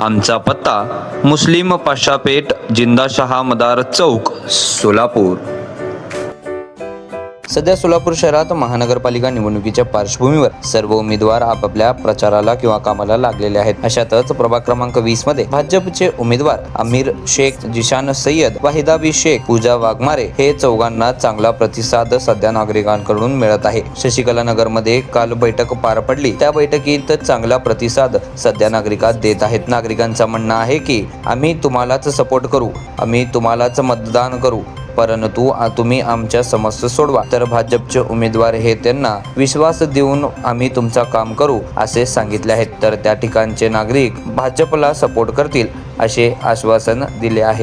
आमचा पत्ता मुस्लिम पाशापेठ जिंदाशहा मदार चौक सोलापूर. सध्या सोलापूर शहरात महानगरपालिका निवडणुकीच्या पार्श्वभूमीवर सर्व उमेदवार आपापल्या प्रचाराला किंवा कामाला लागलेले आहेत. अशातच प्रभाग क्रमांक वीसमध्ये भाजपचे उमेदवार अमीर शेख जिशान सय्यद वाहिदाबी शेख पूजा वाघमारे हे चौघांना चांगला प्रतिसाद सध्या नागरिकांकडून मिळत आहे. शशिकला नगरमध्ये काल बैठक पार पडली. त्या बैठकीत चांगला प्रतिसाद सध्या नागरिकात देत आहेत. नागरिकांचं म्हणणं आहे की आम्ही तुम्हालाच सपोर्ट करू. आम्ही तुम्हालाच मतदान करू. परंतु तुम्ही आमच्या समस्या सोडवा. तर भाजपचे उमेदवार हे त्यांना विश्वास देऊन आम्ही तुमचा काम करू असे सांगितले आहेत. तर त्या ठिकाणचे नागरिक भाजपला सपोर्ट करतील असे आश्वासन दिले आहे.